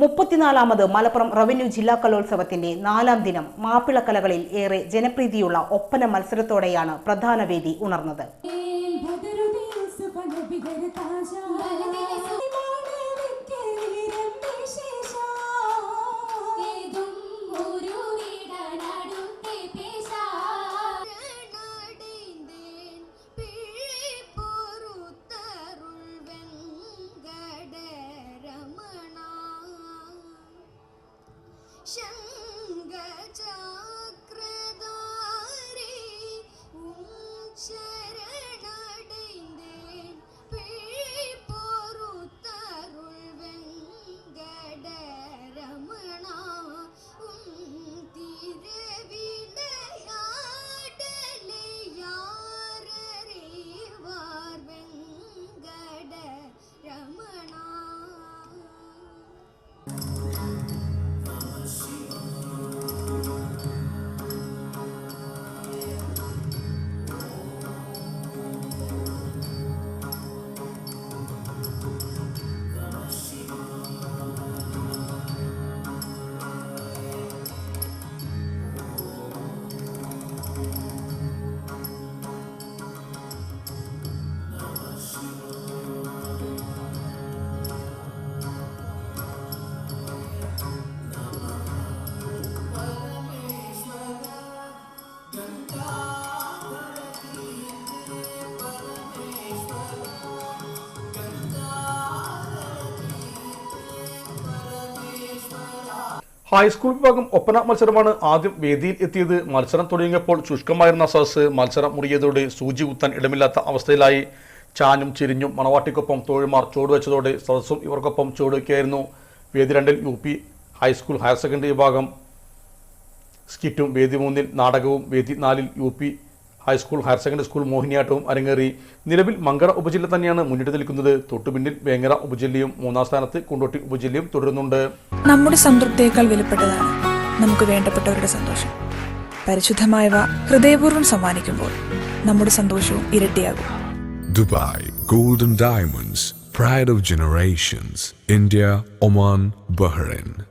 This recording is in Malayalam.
മുപ്പത്തിനാലാമത് മലപ്പുറം റവന്യൂ ജില്ലാ കലോത്സവത്തിന്റെ നാലാം ദിനം മാപ്പിളക്കലകളിൽ ഏറെ ജനപ്രീതിയുള്ള ഒപ്പന മത്സരത്തോടെയാണ് പ്രധാന വേദി ഉണർന്നത്. ഹൈസ്കൂൾ വിഭാഗം ഒപ്പന മത്സരമാണ് ആദ്യം വേദിയിൽ എത്തിയത്. മത്സരം തുടങ്ങിയപ്പോൾ ശുഷ്കമായിരുന്ന സദസ് മത്സരം മുറിയതോടെ സൂചി കുത്താൻ ഇടമില്ലാത്ത അവസ്ഥയിലായി. ചാനും ചിരിഞ്ഞും മണവാട്ടിക്കൊപ്പം തോഴിമാർ ചുവടുവെച്ചതോടെ സദസ്സും ഇവർക്കൊപ്പം ചുവടുവയ്ക്കുകയായിരുന്നു വേദി രണ്ടിൽ U P high school higher secondary വിഭാഗം സ്കിറ്റും വേദി മൂന്നിൽ നാടകവും വേദി നാലിൽ U P high school higher secondary school മോഹിനിയാട്ടവും അരങ്ങേറി. നിലവിൽ മങ്കട ഉപജില്ല തന്നെയാണ് മുന്നിട്ട് നിൽക്കുന്നത്. തൊട്ടുപിന്നിൽ വേങ്ങര ഉപജില്ലയും മൂന്നാം സ്ഥാനത്ത് കുണ്ടോട്ടി ഉപജില്ലയും തുടരുന്നുണ്ട്. നമ്മുടെ സംതൃപ്തിയേക്കാൾ വിലപ്പെട്ടതാണ് നമുക്ക് വേണ്ടപ്പെട്ടവരുടെ സന്തോഷം. പരിശുദ്ധമായവ ഹൃദയപൂർവം സമ്മാനിക്കുമ്പോൾ നമ്മുടെ സന്തോഷവും ഇരട്ടിയാകും. Dubai golden diamonds pride of generations India Oman Bahrain.